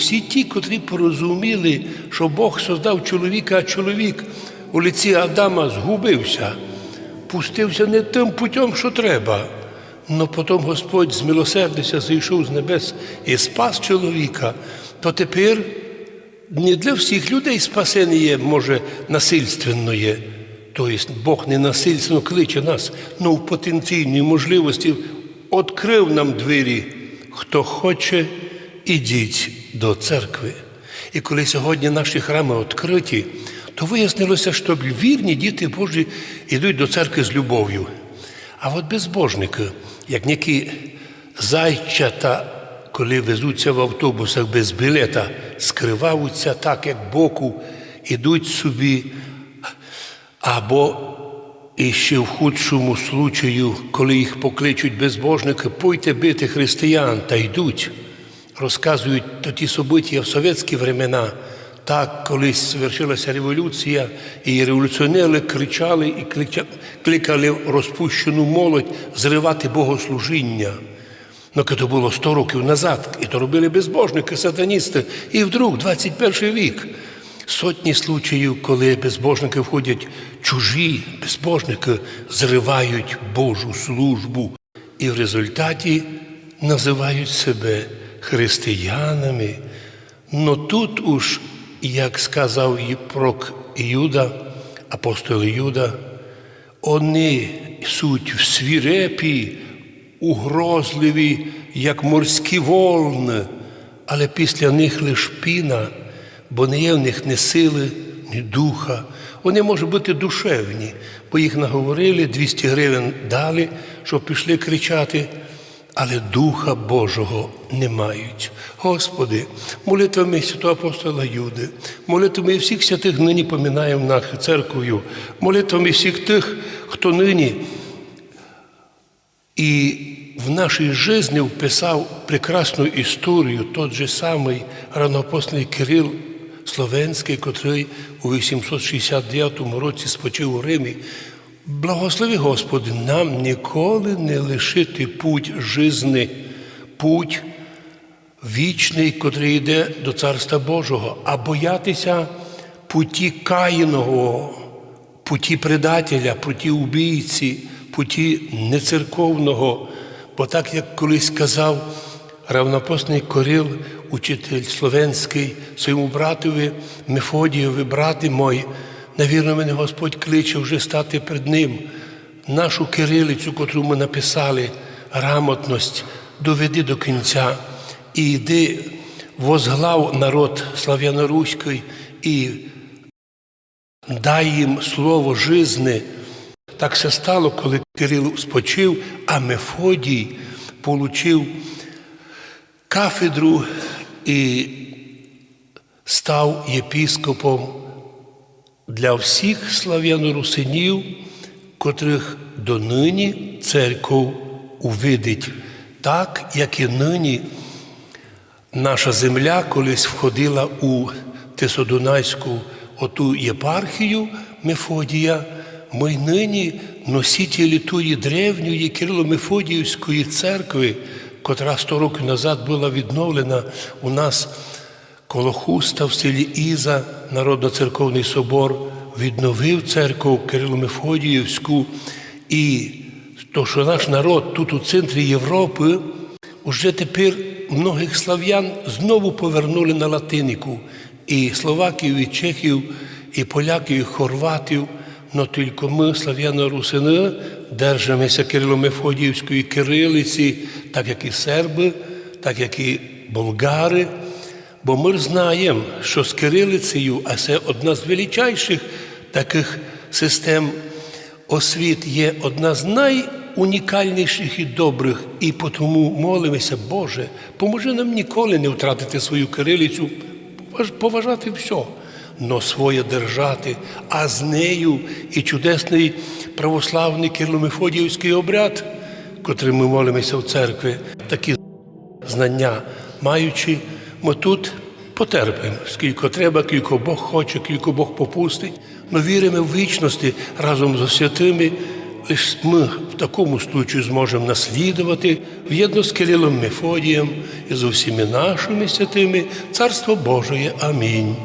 всі ті, котрі порозуміли, що Бог создав чоловіка, а чоловік у лиці Адама згубився, пустився не тим путем, що треба. Но потім Господь змилосердився, зійшов з небес і спас чоловіка, то тепер не для всіх людей спасення є, може, насильственно є. Тобто Бог не насильственно кличе нас, але в потенційній можливості відкрив нам двері. Хто хоче, ідіть до церкви. І коли сьогодні наші храми відкриті, то вияснилося, що вірні діти Божі йдуть до церкви з любов'ю. А от безбожники, як які зайчата, коли везуться в автобусах без білета, скриваються так, як боку, ідуть собі, або і ще в худшому случаю, коли їх покличуть безбожники, пойте бити християн та йдуть. Розказують то ті события в совєтські времена. Так, колись звершилася революція, і революціонери кричали і кликали розпущену молодь зривати богослужіння. Ну, це було 100 років назад, і то робили безбожники, сатаністи. І вдруг, 21 вік, сотні случаїв, коли безбожники входять чужі, безбожники зривають Божу службу і в результаті називають себе християнами. Но тут уж, як сказав і пророк Юда, апостол Юда, вони суть в свірепі, угрозливі, як морські волни, але після них лиш піна, бо не є в них ні сили, ні духа. Вони можуть бути душевні, бо їх наговорили, 200 гривень дали, щоб пішли кричати, але Духа Божого не мають. Господи, молитвами святого апостола Юди, молитвами всіх святих нині поминаємо нашу церквою, молитвами всіх тих, хто нині і в нашій житті вписав прекрасну історію тот же самий ранопосний Кирил Словенський, котрий у 869 році спочив у Римі. Благослови Господи, нам ніколи не лишити путь жизни, путь вічний, котрий йде до Царства Божого, а боятися путі каїного, путі предателя, путі убійці, путі нецерковного. Бо так, як колись сказав равнопосний Корил, учитель словенський, своєму братові Мефодієві, брати мой, навірно, мене Господь кличе вже стати перед ним. Нашу кирилицю, котру ми написали, грамотність, доведи до кінця і йди возглав народ слав'яноруський і дай їм слово жизни. Так все стало, коли Кирил спочив, а Мефодій получив кафедру і став єпіскопом для всіх слав'яно-русинів, котрих донині церков увидить, так, як і нині наша земля колись входила у Тисодунайську оту єпархію Мефодія, ми нині носителі тої древньої Кирило-Мефодіївської церкви, котра 100 років назад була відновлена у нас коло Хуста в селі Іза, Народно-церковний собор, відновив церкву Кирило-Мефодіївську. І то, що наш народ тут у центрі Європи, уже тепер многих слав'ян знову повернули на латинику. І словаків, і чехів, і поляків, і хорватів. Но тільки ми, слав'яно-русини, держимося Кирило-Мефодіївської кирилиці, так як і серби, так як і болгари. Бо ми знаємо, що з кирилицею, а це одна з величайших таких систем освіт, є одна з найунікальніших і добрих. І тому молимося, Боже, поможи нам ніколи не втратити свою кирилицю, поважати все, но своє держати, а з нею і чудесний православний Кирло-Мефодіївський обряд, котрим ми молимося в церкві, такі знання маючи, ми тут потерпимо, скільки треба, кілько Бог хоче, кілько Бог попустить. Ми віримо в вічності разом з святими, ми в такому случаю зможемо наслідувати в'єдно з Кирилом Мефодієм і з усіми нашими святими Царство Божої. Амінь.